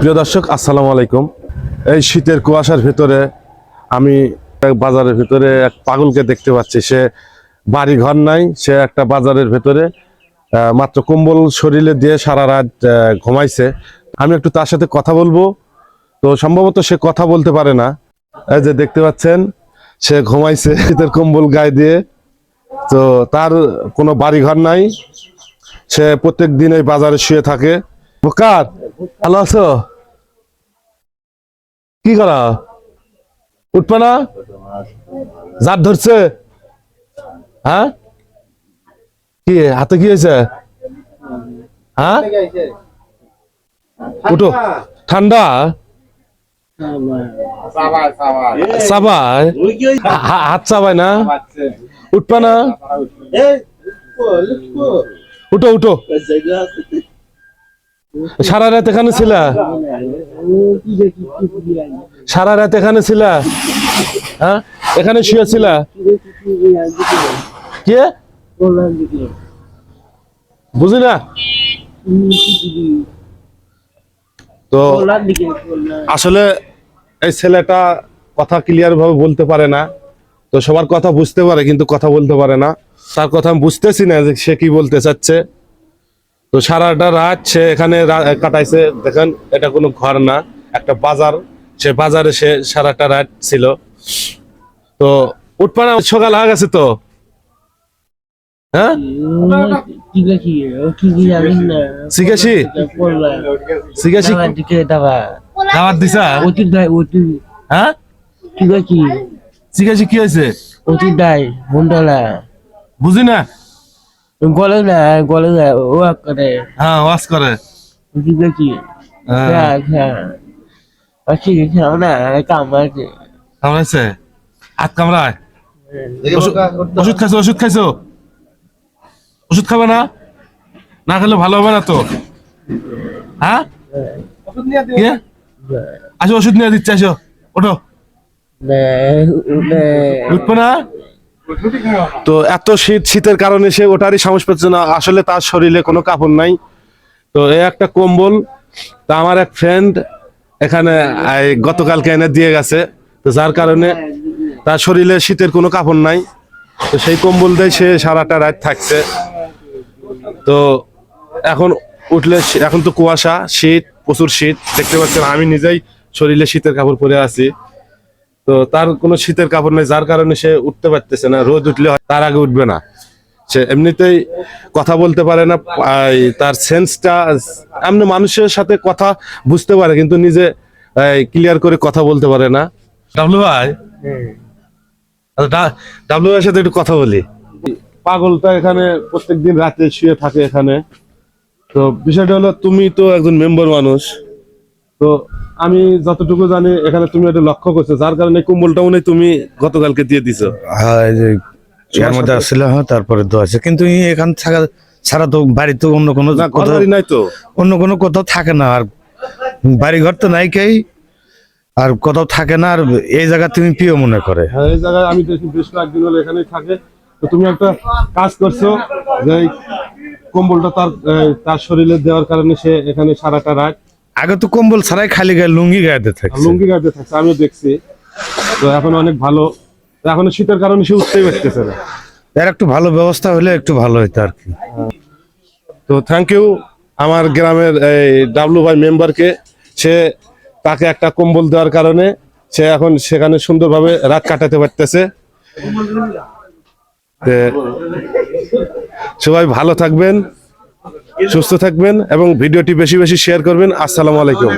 প্রিয় দর্শক, আসসালামু আলাইকুম। এই শীতের কুয়াশার ভিতরে আমি বাজারের ভিতরে এক পাগলকে দেখতে পাচ্ছি। সে বাড়ি ঘর নাই, সে একটা বাজারের ভেতরে মাত্র কম্বল শরীরে দিয়ে সারা রাত ঘুমাইছে। আমি একটু তার সাথে কথা বলব। তো সম্ভবত সে কথা বলতে পারে না। এই যে দেখতে পাচ্ছেন সে ঘুমাইছে শীতের কম্বল গায়ে দিয়ে। তো তার কোনো বাড়ি ঘর নাই। সে প্রত্যেক দিন এই বাজারে শুয়ে থাকে। বোকার ভালো আছো? কি করা? উঠবে না? জাত ধরছে? হ্যাঁ? কি হাতে কি হয়েছে? হ্যাঁ? উঠো। ঠান্ডা? হাত চাবাই না? উঠবে না? উঠো উঠো। সারা রাত এখানে ছিলা? সারা রাত এখানে ছিলা? হ্যাঁ? এখানে শুয়েছিলা কে? বুঝি না? তো আসলে এই ছেলেটা কথা ক্লিয়ার ভাবে বলতে পারে না। তো সবার কথা বুঝতে পারে কিন্তু কথা বলতে পারে না। তার কথা আমি বুঝতেছি না যে সে কি বলতে চাচ্ছে। তো সারাটা রাত সে এখানে কাটাইছে। দেখেন এটা কোনো ঘর না একটা বাজার। সে বাজারে সে সারাটা রাত ছিল। তো উঠপানা সকাল হয়ে গেছে তো? হ্যাঁ? শিখেছি? শিখেছি? দাওয়াত দিছা? হ্যাঁ? শিখেছি কি? হয়েছে? অতীত বুঝি না? গলে না গলে না ও করে। হ্যাঁ ওয়াজ করে। হ্যাঁ। ঠিক আছে না কাম আছে। হাত কামড়ায়? ওষুধ- ওষুধ খাইছো ওষুধ খাইছো? ওষুধ খাবে না? না খেলে ভালো হবে না তো? হ্যাঁ? আসো, ওষুধ নিয়ে দিচ্ছে, আসো। ওঠো। উঠবে না? তো এত শীত, শীতের কারণে সে ওটারই সাহস পাচ্ছে না। আসলে তার শরীরে কোনো কাপড় নাই। তো এ একটা কম্বল। তা আমার এক ফ্রেন্ড এখানে গতকালকে এনে দিয়ে গেছে। তো যার কারণে তার শরীরে শীতের কোনো কাপড় নাই। তো সেই কম্বল দিয়ে সে সারাটা রাত থাকছে। তো এখন উঠলে এখন তো কুয়াশা, শীত। প্রচুর শীত, দেখতে পাচ্ছেন আমি নিজেই শরীরে শীতের কাপড় পরে আছি। তো তার কোনো শীতের কাপড় নেই, যার কারণে সে উঠতে পারতেছে না রোদ উঠলে তার আগে উঠবে না। সে এমনিতেই কথা বলতে পারে না তার সেন্সটা এমনি মানুষের সাথে কথা বুঝতে পারে, কিন্তু নিজে ক্লিয়ার করে কথা বলতে পারে না। ডাবলু ভাই? ডাবলু ভাইয়ের সাথে একটু কথা বলি। পাগলটা এখানে প্রত্যেকদিন রাতে শুয়ে থাকে এখানে। তো বিষয়টা হলো তুমি তো একজন মেম্বার মানুষ। তো আমি যতটুকু জানি এখানে তুমি এটা লক্ষ্য করছ। যার কারণে কম্বলটা মনে হয় তুমি গতকালকে দিয়ে দিছো। হ্যাঁ এর মধ্যে আসছিল হ্যাঁ তারপরে তো আছে। কিন্তু এখান থাকা ছাড়া তো বাড়িতে অন্য কোনো কোথাও নাই তো। অন্য কোনো কোথাও থাকে না। আর বাড়ি ঘর তো নাই কেই। আর কোথাও থাকে না আর এই জায়গা তুমি প্রিয় মনে করে। হ্যাঁ এই জায়গায় আমি বেশ কয়েকদিন হলো এখানেই থাকে। তো তুমি একটা কাজ করছ যে কম্বলটা তার তার শরীরে দেওয়ার কারণে সে এখানে সারাটা রাত আগে তো কম্বল ছাড়াই খালি গায়ে লুঙ্গি গায়েতে থাকে লুঙ্গি গাড়িতে থাকছে আমিও দেখছি। তো এখন অনেক ভালো এখন শীতের কারণে সে উঠতেই পারতেছে না। এর একটু ভালো ব্যবস্থা হলে একটু ভালো হইতো আর কি। তো থ্যাংক ইউ আমার গ্রামের এই ডাবলু ভাই মেম্বারকে সে তাকে একটা কম্বল দেওয়ার কারণে সে এখন সেখানে সুন্দরভাবে রাত কাটাতে পারতেছে। সবাই ভালো থাকবেন সুস্থ থাকবেন এবং ভিডিওটি বেশি বেশি শেয়ার করবেন। আসসালামু আলাইকুম।